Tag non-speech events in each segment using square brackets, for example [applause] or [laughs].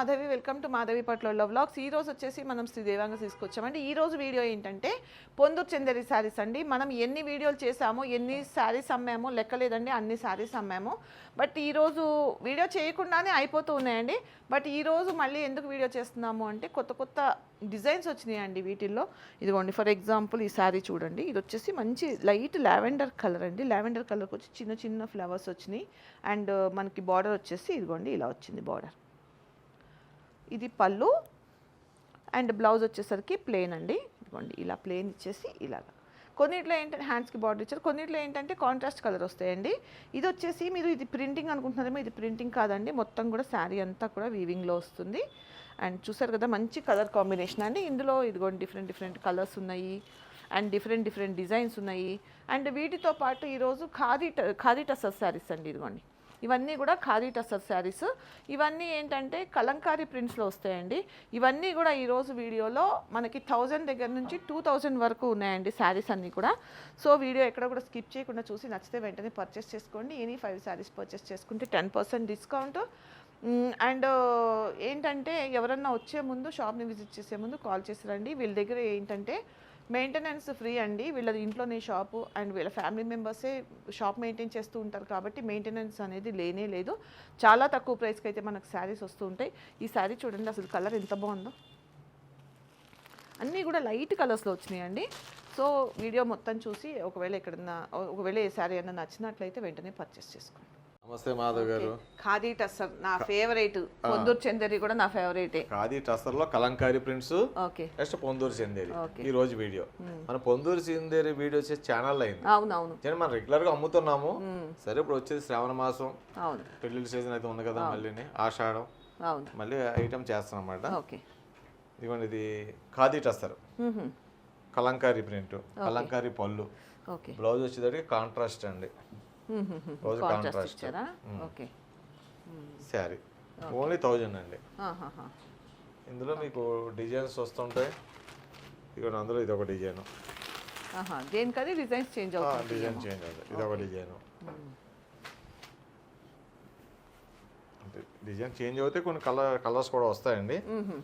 Madhavi welcome to Madhavi పట్ల vlogs. ఈ రోజు వచ్చేసి మనం శ్రీ దేవాంగ తీసుకొచ్చామండి ఈ రోజు వీడియో ఏంటంటే పొందూరు చెందరి శారీస్ అండి. మనం ఎన్ని వీడియోలు చేసామో ఎన్ని శారీస్ అమ్మామో లెక్కలేదండి అన్ని శారీస్ అమ్మాము. బట్ ఈరోజు వీడియో చేయకుండానే అయిపోతూ ఉన్నాయండి. బట్ ఈరోజు మళ్ళీ ఎందుకు వీడియో చేస్తున్నాము అంటే కొత్త కొత్త డిజైన్స్ వచ్చినాయండి వీటిల్లో. ఇదిగోండి ఫర్ ఎగ్జాంపుల్ ఈ శారీ చూడండి. ఇది వచ్చేసి మంచి లైట్ లావెండర్ కలర్ అండి. లావెండర్ కలర్కి వచ్చి చిన్న చిన్న ఫ్లవర్స్ వచ్చినాయి. అండ్ మనకి బార్డర్ వచ్చేసి ఇదిగోండి ఇలా వచ్చింది బార్డర్. ఇది పళ్ళు అండ్ బ్లౌజ్ వచ్చేసరికి ప్లేన్ అండి. ఇదిగోండి ఇలా ప్లేన్ ఇచ్చేసి ఇలాగా. కొన్నిట్లో ఏంటంటే హ్యాండ్స్కి బార్డర్ ఇచ్చారు. కొన్నిట్లో ఏంటంటే కాంట్రాస్ట్ కలర్ వస్తాయండి. ఇది వచ్చేసి మీరు ఇది ప్రింటింగ్ అనుకుంటున్నారేమో ఇది ప్రింటింగ్ కాదండి. మొత్తం కూడా శారీ అంతా కూడా వీవింగ్లో వస్తుంది. అండ్ చూసారు కదా మంచి కలర్ కాంబినేషన్ అండి. ఇందులో ఇదిగోండి డిఫరెంట్ డిఫరెంట్ కలర్స్ ఉన్నాయి. అండ్ డిఫరెంట్ డిఫరెంట్ డిజైన్స్ ఉన్నాయి. అండ్ వీటితో పాటు ఈరోజు ఖాదీ ట- ఖాదీ టసర్ శారీస్ అండి. ఇదిగోండి. ఇవన్నీ కూడా ఖాదీ టసర్ శారీస్. ఇవన్నీ ఏంటంటే కలంకారీ ప్రింట్స్లో వస్తాయండి. ఇవన్నీ కూడా ఈరోజు వీడియోలో మనకి థౌజండ్ దగ్గర నుంచి టూ థౌజండ్ వరకు ఉన్నాయండి శారీస్ అన్నీ కూడా. సో వీడియో ఎక్కడ కూడా స్కిప్ చేయకుండా చూసి నచ్చితే వెంటనే పర్చేస్ చేసుకోండి. ఎనీ ఫైవ్ శారీస్ పర్చేస్ చేసుకుంటే టెన్ పర్సెంట్ డిస్కౌంట్ అండ్ ఏంటంటే ఎవరన్నా వచ్చే ముందు షాప్ని విజిట్ చేసే ముందు కాల్ చేసి రండి. వీళ్ళ దగ్గర ఏంటంటే మెయింటెనెన్స్ ఫ్రీ అండి. వీళ్ళ ఇంట్లోనే షాపు అండ్ వీళ్ళ ఫ్యామిలీ మెంబర్సే షాప్ మెయింటైన్ చేస్తూ ఉంటారు కాబట్టి మెయింటెనెన్స్ అనేది లేనే లేదు. చాలా తక్కువ ప్రైస్కి అయితే మనకు శారీస్ వస్తూ ఉంటాయి. ఈ శారీ చూడండి అసలు కలర్ ఎంత బాగుందో. అన్నీ కూడా లైట్ కలర్స్లో వచ్చినాయండి. సో వీడియో మొత్తం చూసి ఒకవేళ ఎక్కడన్నా ఒకవేళ ఏ శారీ అయినా నచ్చినట్లయితే వెంటనే పర్చేస్ చేసుకోండి. నమస్తే మాధవ్ గారు. ఖాదీ టస్సర్ నా ఫేవరెట్. పొందూరు చందరి కూడా నా ఫేవరెటే. Khadi టస్సర్లో Kalamkari prints okay. Next Ponduru Chanderi. ఈ రోజు వీడియో. మన పొందూరు చెందేరి వీడియో వచ్చేసి ఛానల్ అయింది. అవునవును. కానీ మనం రెగ్యులర్గా అమ్ముతున్నాము సరే ఇప్పుడు వచ్చేది శ్రావణ మాసం. అవును. పెళ్ళిళ్ళ సీజన్ అయితే ఉంది కదా మళ్ళీని ఆషాఢం. అవును. మళ్ళీ ఐటమ్ చేస్తాం అన్నమాట. ఓకే. ఇదిగోండి ఇది ఖాదీ టస్సర్. కలంకారీ ప్రింట్ కలంకారీ పళ్ళు. బ్లౌజ్ వచ్చేసరికి కాంట్రాస్ట్ అండి. Blouse contrast okay sari. Only thousand అండి. ఇందులో మీకు డిజైన్స్ వస్తుంటాయి. ఇదిగోండి అందులో ఇది ఒక డిజైన్ దేనికది? డిజైన్స్ చేంజ్ అవుతుంది డిజైన్ చేంజ్ అవుతుంది. ఇది ఒక డిజైన్. చేంజ్ అవుతే కొన్ని కలర్ కలర్స్ కూడా వస్తాయండి. మ్మ్హ.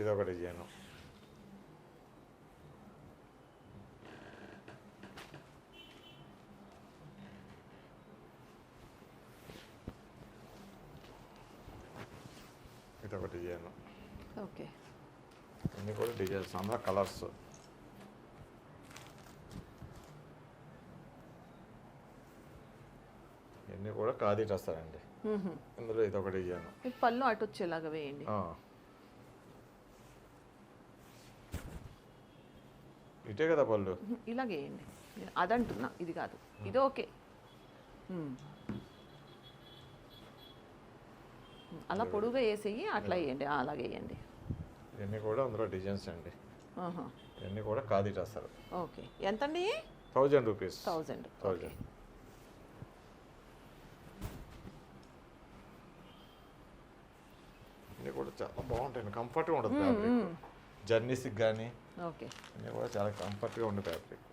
ఇది ఒక డిజైన్ ఇది ఒక డిజైన్ ఓకే ఇన్ని డిజైన్స్ అందులో కలర్స్ ఇవన్నీ కూడా కాదీట్ వస్తారండి మ్మ్హ. ఇందులో ఇది ఒక డిజైన్ ఈ పళ్ళు అటు వచ్చేలాగా వేయండి. ఇటే కదా పళ్ళు? మ్మ్. ఇలాగే వేయండి. అదంటున్నా ఇది కాదు. ఇది ఓకే. అలా పొడుగా వేసేయి అట్లా వేయండి. అలాగే వేయండి. ఇవన్నీ కూడా అందులో డిజైన్స్ అండి. ఇవన్నీ కూడా కాదీట్ వస్తారు ఓకే. ఎంతండి? Thousand rupees. థౌజండ్. థౌజండ్. ఇవన్నీ కూడా చాలా బాగుంటాయి కంఫర్ట్గా ఉంటుంది ఫ్యాబ్రిక్. జర్నీస్కి కానీ ఓకే. అన్నీ కూడా చాలా కంఫర్ట్గా ఉండే ఫ్యాబ్రిక్.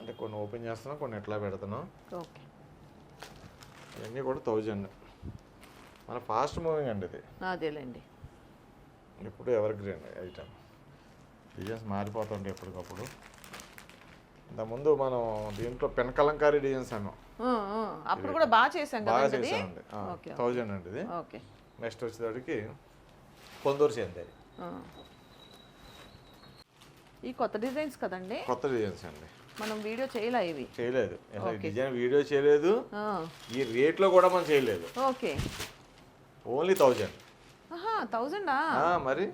అంటే కొన్ని ఓపెన్ చేస్తున్నాం కొన్ని ఎట్లా పెడుతున్నాం. ఓకే. ఇవన్నీ కూడా థౌజండ్. మన ఫాస్ట్ మూవింగ్ అండి ఇది. అదేలేండి. ఎప్పుడు ఎవర్ గ్రీన్ ఐటమ్ డిజైన్స్ మారిపోతుంటాయి ఎప్పటికప్పుడు. ఇంతకుముందు మనం దీంట్లో పెన్ కలంకారీ డిజైన్స్ అన్నాం. అప్పుడు కూడా బాగా చేశాం బాగా చేసామండి ఓకే థౌజండ్ అండి ఇది. ఓకే. నెక్స్ట్ వచ్చేసరికి పొందూరు చెందేది ఆ. ఈ కొత్త డిజైన్స్ కదండి? కొత్త డిజైన్స్ అండి. మనం వీడియో చేయలే ఇవి? చేయలేదు. డిజైన్ వీడియో చేయలేదు. ఈ రేట్లో కూడా మనం చేయలేదు. ఓకే. ఓన్లీ థౌజండ్ థౌజండా? మరి.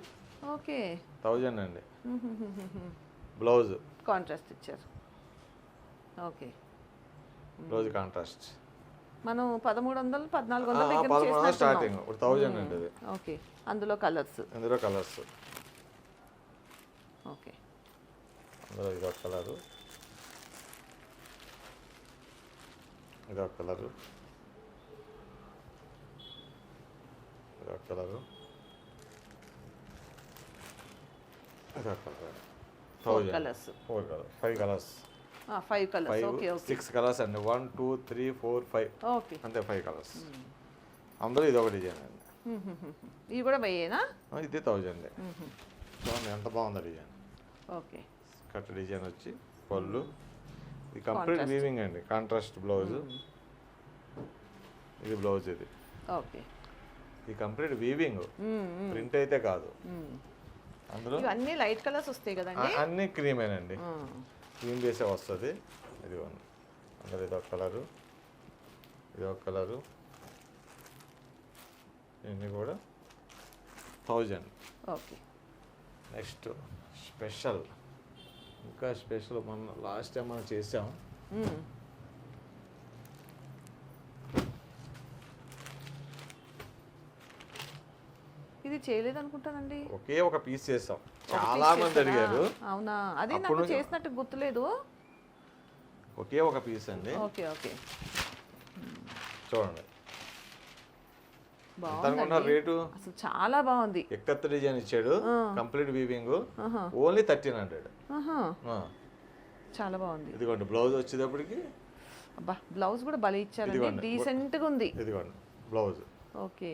ఓకే. థౌజండ్ అండి [laughs] బ్లౌజ్. కాంట్రాస్ట్ ఇచ్చారు. ఓకే. Blouse contrast. మనం పదమూడు వందలు పద్నాలుగు వందల. స్టార్టింగ్ ఇప్పుడు థౌజండ్ అండి ఇది ఓకే. అందులో కలర్స్. ఇందులో కలర్స్. ఓకే. అందులో ఇదొక కలరు. ఇదొక కలరు. ఇదొక కలరు ఇదొక colour four colours four five colours five colours okay okay six colours అండి one two three four five okay అంతే ఫైవ్ కలర్స్ అందులో ఇది ఒక డిజైన్ అండి. ఇవి కూడా వెయ్యేనా ఇది థౌజండ్ చూడండి ఎంత బాగుంది డిజైన్ ఓకే కట్ డిజైన్ వచ్చి పళ్ళు. ఇది కంప్లీట్. వీవింగ్ అండి. కాంట్రాస్ట్ బ్లౌజ్ ఇది బ్లౌజ్ ఇది. ఓకే ఇది కంప్లీట్ వీవింగ్ ప్రింట్ అయితే కాదు. అందులో? ఇవన్నీ లైట్ కలర్స్ వస్తాయి కదండి. అన్ని క్రీమేనండి. క్రీమ్ బేసే వస్తుంది. ఇది అందులో ఇది ఒక కలరు. ఇది ఒక కలరు. ఇవన్నీ కూడా థౌజండ్. ఓకే. Next special. ఇంకా స్పెషల్ మన లాస్ట్ టైం మనం చేసాం. ఇది చేయలేదు అనుకుంటానండి ఒకే ఒక పీస్ చేసాం. ఒక చాలా మంది? అడిగారు. అవునా? అది నాకు చేసినట్టు గుర్తులేదు. ఒకే ఒక పీస్ అండి. Okay okay. చూడండి. రేటు? అసలు చాలా బాగుంది. ఎక్కత్త డిజైన్ ఇచ్చాడు. Complete weaving. Only thirteen hundred. చాలా బాగుంది. ఇదిగోండి బ్లౌజ్ వచ్చేటప్పటికి బ్లౌజ్ కూడా ఇచ్చారండి. ఇదిగోండి. డీసెంట్గా ఉంది. ఇదిగోండి బ్లౌజ్. ఓకే.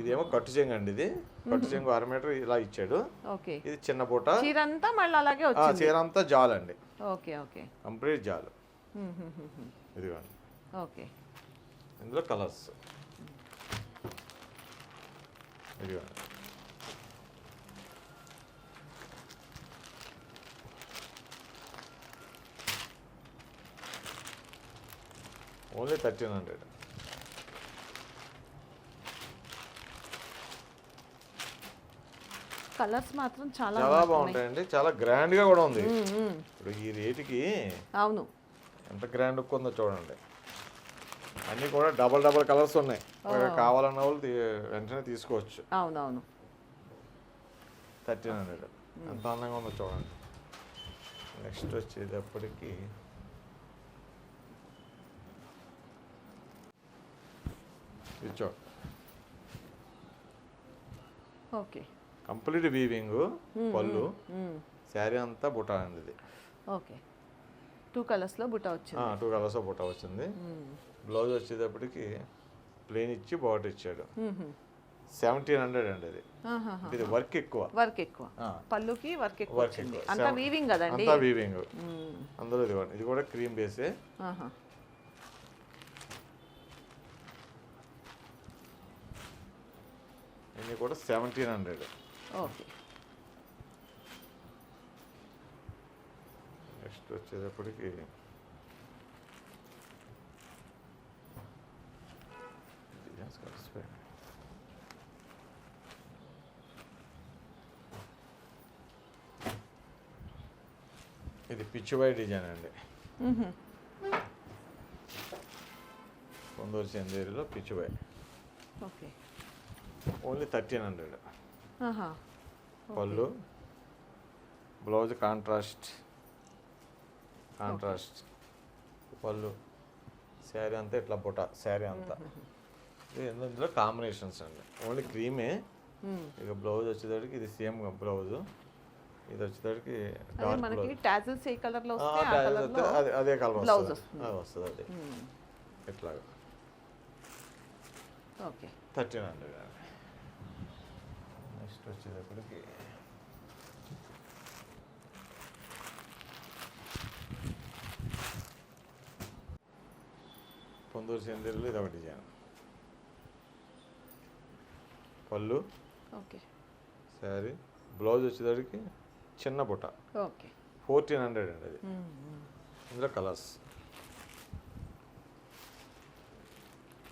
ఇదేమో కట్టు చెంగు అండి ఇది. కట్టు చెంగు అర మీటర్ ఇలా ఇచ్చాడు. ఓకే. ఇది చిన్న పూట చీర అంతా మళ్ళీ అలాగే ఆ, వచ్చింది. చీర అంతా జాల్ అండి ఓకే ఓకే. కంప్లీట్ జాల్. ఇదిగోండి. ఓకే. ఇందులో కలర్స్. ఇదిగోండి. Only thirteen hundred. కలర్స్ మాత్రం చాలా చాలా. బాగుంటాయండి. చాలా గ్రాండ్గా కూడా ఉంది. ఇప్పుడు ఈ రేటుకి అవును. ఎంత గ్రాండ్ లుక్ ఉందో చూడండి. అన్నీ కూడా డబల్ డబల్ కలర్స్ ఉన్నాయి. కావాలన్న వాళ్ళు వెంటనే తీసుకోవచ్చు. అవునవును. Thirteen hundred. ఎంత అందంగా ఉందో చూడండి. నెక్స్ట్ వచ్చేటప్పటికి ఇది చూడండి. ఓకే. కంప్లీట్ వీవింగ్ పళ్ళు. శారీ అంతా బుటా అండి ఇది ఓకే టూ కలర్స్లో బుట్ట వచ్చింది. టూ కలర్స్ బుటా వచ్చింది. బ్లౌజ్ వచ్చేటప్పటికి ప్లెయిన్ ఇచ్చి బార్డర్ ఇచ్చాడు. సెవెంటీన్ హండ్రెడ్ అండి అది. ఆహాహా. ఇది వర్క్ ఎక్కువ. వర్క్ ఎక్కువ. పళ్ళుకి వర్క్ ఎక్కువ వర్క్ ఎక్కువ. అంతా వీవింగ్ కదండి? అంతా వీవింగ్. అందులో ఇది ఇది కూడా క్రీమ్ బేసే. ఇన్ని కూడా సెవెంటీన్ హండ్రెడ్ ఓకే నెక్స్ట్ వచ్చేటప్పటికి డిజైన్స్ కలిసిపోయాయి. ఇది పిచ్చివై డిజైన్ అండి. Konduru చందేరిలో Pichwai okay only thirteen hundred. పళ్ళు. Blouse contrast. కాంట్రాస్ట్. పళ్ళు. శారీ అంతా ఇట్లా బుట్ట శారీ అంతా. ఇది ఇందులో కాంబినేషన్స్ అండి. ఓన్లీ క్రీమే. ఇక బ్లౌజ్ వచ్చేసరికి ఇది సేమ్ బ్లౌజ్. ఇది వచ్చేసరికి అదే కలర్ అదే వస్తుంది. వస్తుంది. అది. ఇట్లాగా. థర్టీన్ హండ్రెడ్ నెక్స్ట్ వచ్చేటప్పటికి పొందూరు చందేరులో ఇది ఒక డిజైన్ పళ్ళు ఓకే. శారీ బ్లౌజ్ వచ్చేటప్పటికి చిన్న బుట్ట. ఓకే. ఫోర్టీన్ హండ్రెడ్ అండి అది. ఇందులో కలర్స్.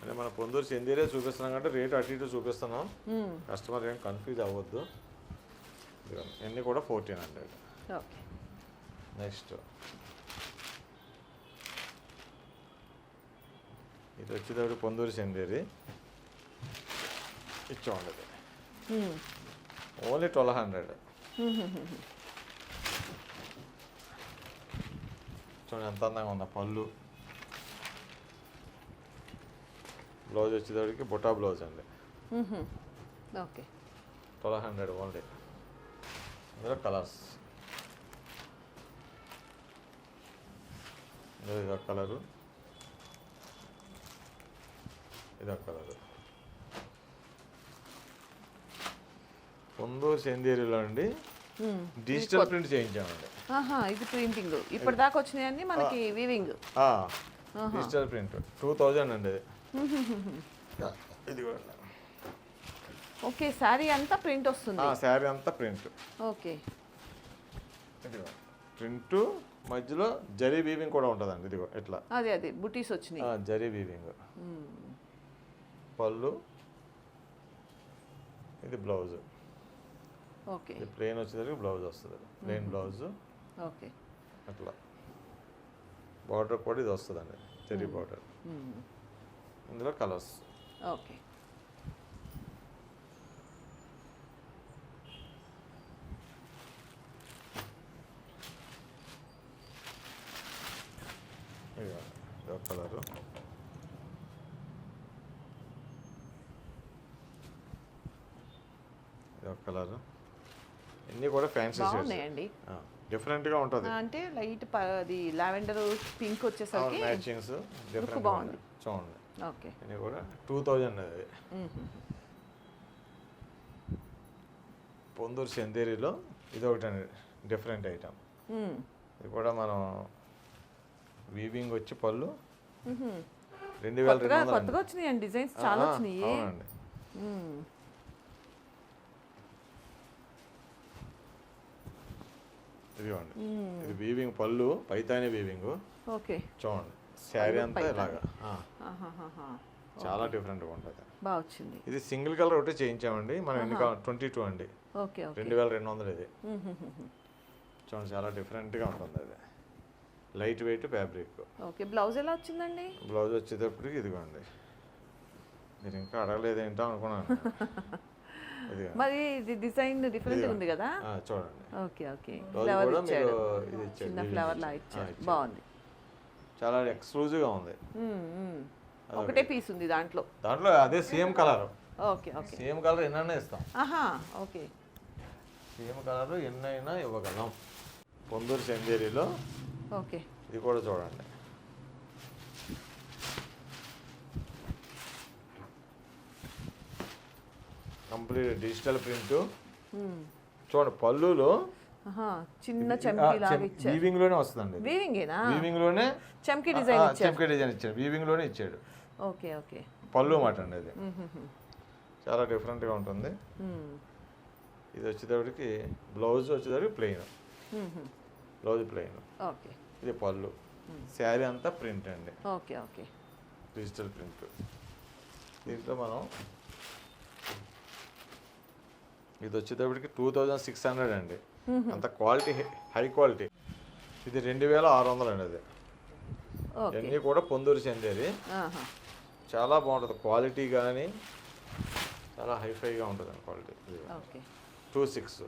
అంటే మన పొందూరు చందేరే చూపిస్తున్నాం కాబట్టి రేటు అటు ఇటు చూపిస్తున్నాం మ్మ్. కస్టమర్ ఏం కన్ఫ్యూజ్ అవ్వద్దు. ఇవన్నీ కూడా ఫోర్టీన్ హండ్రెడ్ నెక్స్ట్ ఇది వచ్చేటప్పుడు పొందూరు చందేరి ఇచ్చామండి. Only twelve hundred. చూడండి ఎంత అందంగా ఉందా పళ్ళు బ్లౌజ్ వచ్చేటప్పటికి బుటా బ్లౌజ్ అండి. ఓకే. Twelve hundred only. ఇందులో కలర్స్. ఇదొక కలరు. ఇదొక కలరు. పొందూరు చందేరిలో అండి. డిజిటల్ ప్రింట్ చేయించామండి. ఆహా ఇది ప్రింటింగ్. ఇప్పటి దాకా వచ్చినాయన్నీ మనకి వీవింగ్ ఆ, డిజిటల్ ప్రింట్. టూ థౌజండ్ అండి [laughs] ఇది ఓకే శారీ అంతా ప్రింట్ వస్తుంది. శారీ అంతా ప్రింట్. ఓకే. ఇదిగో. ప్రింట్ మధ్యలో జరీ వీవింగ్ కూడా ఉంటుందండి ఇదిగో ఇట్లా అదే అదే బుటీస్ వచ్చినాయి. ఆ, జరీ వీవింగ్. పళ్ళు. ఇది బ్లౌజ్. ఓకే. ఇది ప్లెయిన్ వచ్చేసరికి బ్లౌజ్ వస్తుంది. Plain blouse. ఓకే. అట్లా. బార్డర్ కూడా ఇది వస్తుందండి జరీ బార్డర్. ఇందులో కలర్స్ ఓకే కలరు కలరు ఇన్ని కూడా ఫ్యాన్సీ బాగున్నాయండి డిఫరెంట్గా ఉంటుంది అంటే లైట్ అది లావెండర్ పింక్ వచ్చేసరికి మ్యాచింగ్స్ డిఫరెంట్ బాగుంది. చూడండి ఓకే. ఇన్ని కూడా టూ థౌజండ్ అది. పొందూరు చందేరిలో ఇది ఒకటి డిఫరెంట్ ఐటమ్. ఇది కూడా మనం వీవింగ్ వచ్చి పళ్ళు. రెండు వేల రెండు వందలు కొత్తగా వచ్చినాయి డిజైన్స్ చాలా వచ్చినాయి. అవునండి. ఇదిగోండి. ఇది వీవింగ్ పళ్ళు పైతాని వీవింగ్. ఓకే. చూడండి. శారీ అంతా. ఇలాగా. చాలా డిఫరెంట్గా ఉంటుంది. బాగా వచ్చింది. ఇది సింగిల్ కలర్ ఒకటి చేయించామండి. మనం ఎన్ని ట్వంటీ టూ అండి. Okay okay. రెండు వేల రెండు వందలు ఇది. చూడండి చాలా డిఫరెంట్గా ఉంటుంది అది. Light weight fabric okay blouse ఎలా వచ్చిందండి? బ్లౌజ్ వచ్చేటప్పటికి ఇదిగోండి. మీరు ఇంకా అడగలేదు ఏంటో అనుకున్నాను. [laughs] మరి ఇది డిజైన్ డిఫరెంట్ ఉంది కదా? చూడండి. Okay okay. ఫ్లవర్ ఇచ్చారు చిన్న ఫ్లవర్ లా ఇచ్చారు. బాగుంది. చాలా ఎక్స్క్లూజివ్గా ఉంది. ఒకటే పీస్ ఉంది దాంట్లో. దాంట్లో అదే same colour okay okay. Same colour ఎన్నైనా ఇస్తాం. ఆహా ఓకే. సేమ్ కలర్ ఎన్నైనా ఇవ్వగలం. పొందూరు చందేరిలో ఓకే. ఇది కూడా చూడండి. Complete digital print. చూడండి పళ్ళులో చిన్న చమ్కీ వీవింగ్లోనే వస్తుందండి. వీవింగేనా వీవింగ్లోనే చమ్కీ డిజైన్ ఇచ్చారు. చెంకే డిజైన్ ఇచ్చాడు వీవింగ్లోనే ఇచ్చాడు. Okay okay. పళ్ళు మాట అండి అది. చాలా డిఫరెంట్గా ఉంటుంది. మ్మ్. ఇది వచ్చేటప్పటికి బ్లౌజ్ వచ్చేటప్పటికి ప్లెయిన్. Blouse plain okay. ఇది పళ్ళు. శారీ అంతా ప్రింట్ అండి. Okay okay. డిజిటల్ ప్రింట్ దీంట్లో మనం ఇది వచ్చేటప్పటికి టూ థౌజండ్ సిక్స్ హండ్రెడ్ అండి. అంత క్వాలిటీ హై క్వాలిటీ. ఇది రెండు వేల ఆరు వందలు అండి అది ఇవన్నీ కూడా పొందూరు చెందేది. చాలా బాగుంటుంది. క్వాలిటీ కానీ చాలా హైఫైగా ఉంటుంది క్వాలిటీ. ఓకే. Two six.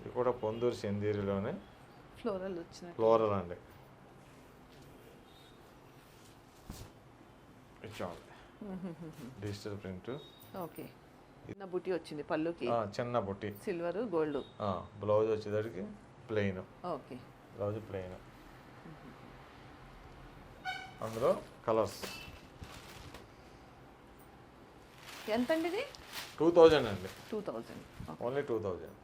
ఇది కూడా పొందూరు చందేరిలోనే ఫ్లోరల్ వచ్చిన ఫ్లోరల్ అండి. Digital print. ఓకే. చిన్న బుట్టి వచ్చింది పళ్ళుకి. చిన్న బుట్టి. Silver gold. బ్లౌజ్ వచ్చేసరికి ప్లెయిన్. ఓకే. Blouse plain. అందులో కలర్స్. ఎంత అండి ఇది టూ థౌజండ్ అండి. Two thousand. Only two thousand.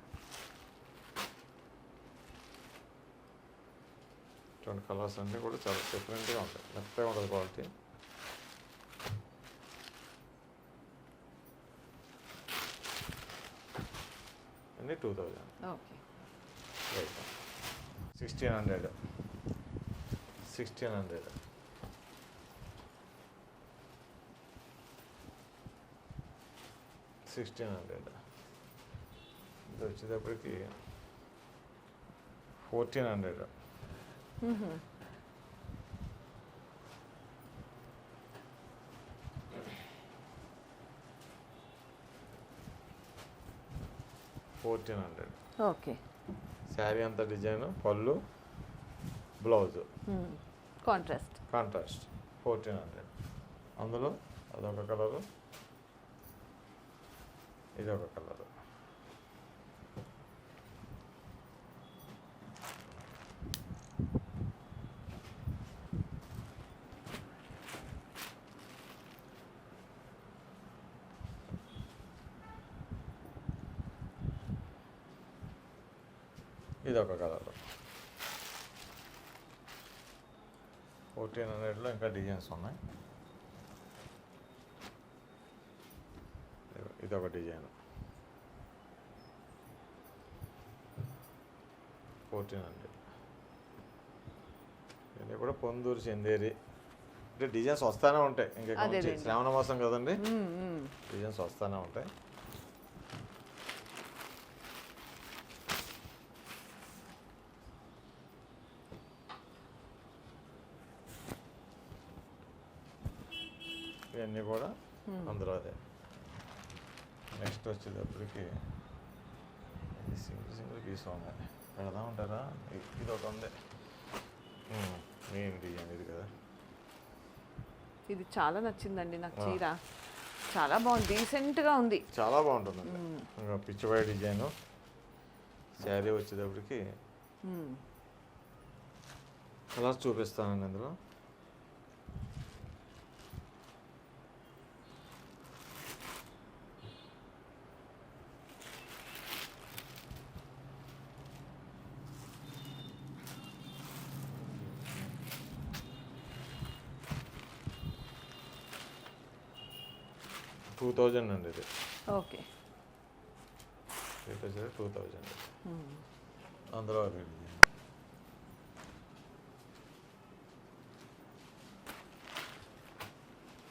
చూడండి కలర్స్ అన్నీ కూడా చాలా డిఫరెంట్గా ఉంటాయి. మెత్తగా ఉంటుంది క్వాలిటీ. అన్నీ two thousand. Okay. Sixteen hundred sixteen hundred sixteen hundred ఇది వచ్చేటప్పటికి fourteen hundred fourteen hundred okay sari అంతా డిజైన్ పళ్ళు blouse contrast contrast fourteen hundred అందులో అదొక కలరు ఇదొక కలరు ఇది ఒక కలర్ ఫోర్టీన్ హండ్రెడ్లో ఇంకా డిజైన్స్ ఉన్నాయి. ఇదిగో- ఇది ఒక డిజైన్. ఫోర్టీన్ హండ్రెడ్ ఇవన్నీ కూడా పొందూరు చందేరి. అంటే డిజైన్స్ వస్తానే ఉంటాయి. ఇంకా. శ్రావణ మాసం కదండి. డిజైన్స్ వస్తానే ఉంటాయి. ఇవన్నీ కూడా అందులో అదే. నెక్స్ట్ వచ్చేటప్పటికి సింగిల్ సింగిల్ పీస్ ఉన్నాయి పెడదాం ఉంటారా ఇది ఒక ఉంది. మెయిన్ డిజైన్ ఇది కదా. ఇది చాలా నచ్చిందండి నాకు. చీర. చాలా బాగుంది డీసెంట్గా ఉంది. చాలా బాగుంటుందండి. ఇంకా పిచ్చివాడి డిజైను. శారీ వచ్చేటప్పటికి. కలర్స్ చూపిస్తానండి అందులో. టూ థౌజండ్ అండి ఇది ఓకే. రేట్ వచ్చేది టూ థౌజండ్. మ్మ్. అందులో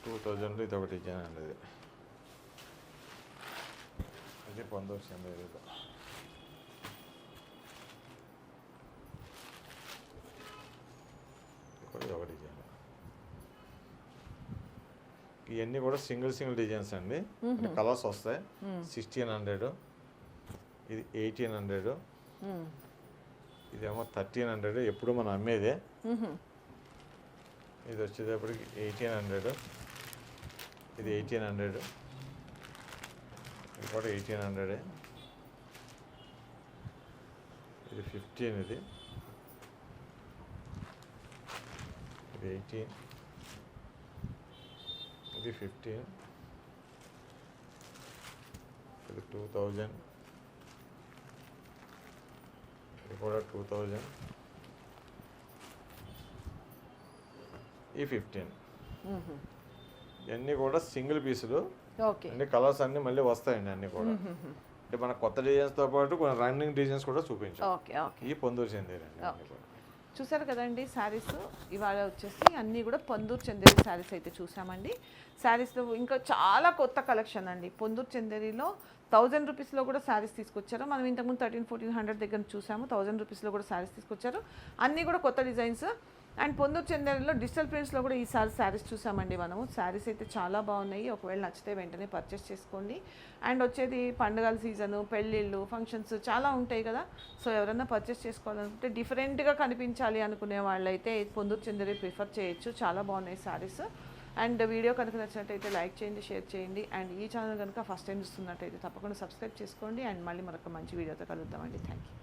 టూ థౌజండ్లో ఇది ఒక డిజైన్ అండి ఇది ఇది పొందొచ్చింది ఇది ఒక డిజైన్ ఇవన్నీ కూడా సింగిల్ సింగిల్ డిజైన్స్ అండి. కలర్స్ వస్తాయి. Sixteen hundred. ఇది ఎయిటీన్ హండ్రెడ్. ఇదేమో థర్టీన్ హండ్రెడ్. ఎప్పుడు మనం అమ్మేదే. మ్మ్. ఇది వచ్చేటప్పటికి ఎయిటీన్ హండ్రెడ్. ఇది ఎయిటీన్ హండ్రెడ్. ఇది కూడా ఎయిటీన్ హండ్రెడే. ఇది ఫిఫ్టీన్ ఇది. ఇది ఎయిటీన్. ఇది ఫిఫ్టీన్ ఇది టూ థౌజండ్ ఇది కూడా టూ థౌజండ్ ఈ ఫిఫ్టీన్. ఇవన్నీ కూడా సింగిల్ పీసులు. ఓకే. అన్ని కలర్స్ అన్నీ మళ్ళీ వస్తాయండి అన్నీ కూడా. అంటే మన కొత్త డిజైన్స్తో పాటు కొన్ని రన్నింగ్ డిజైన్స్ కూడా చూపించాం. ఈ పొందూరు చెందేరండి. కూడా. చూసారు కదండి శారీస్? ఇవాళ వచ్చేసి అన్నీ కూడా పొందూరు చందేరి శారీస్ అయితే చూసామండి. శారీస్లో ఇంకా చాలా కొత్త కలెక్షన్ అండి. పొందూరు చందేరిలో థౌజండ్ రూపీస్లో కూడా శారీస్ తీసుకొచ్చారు. మనం ఇంతకుముందు థర్టీన్ ఫోర్టీన్ హండ్రెడ్ దగ్గర చూసాము. థౌజండ్ రూపీస్లో కూడా శారీస్ తీసుకొచ్చారు. అన్నీ కూడా కొత్త డిజైన్స్. అండ్ పొందూరు చందేరిలో డిజిటల్ ప్రింట్స్లో కూడా ఈసారి శారీస్ చూసామండి మనము. శారీస్ అయితే చాలా బాగున్నాయి. ఒకవేళ నచ్చితే వెంటనే పర్చేస్ చేసుకోండి. అండ్ వచ్చేది పండుగల సీజను పెళ్ళిళ్ళు ఫంక్షన్స్ చాలా ఉంటాయి కదా. సో ఎవరైనా పర్చేస్ చేసుకోవాలనుకుంటే డిఫరెంట్గా కనిపించాలి అనుకునే వాళ్ళైతే పొందూరు చందరి ప్రిఫర్ చేయొచ్చు. చాలా బాగున్నాయి శారీస్. అండ్ వీడియో కనుక నచ్చినట్టయితే లైక్ చేయండి షేర్ చేయండి. అండ్ ఈ ఛానల్ కనుక ఫస్ట్ టైం చూస్తున్నట్టయితే తప్పకుండా సబ్స్క్రైబ్ చేసుకోండి. అండ్ మళ్ళీ మరొక మంచి వీడియోతో కలుద్దామండి. Thank you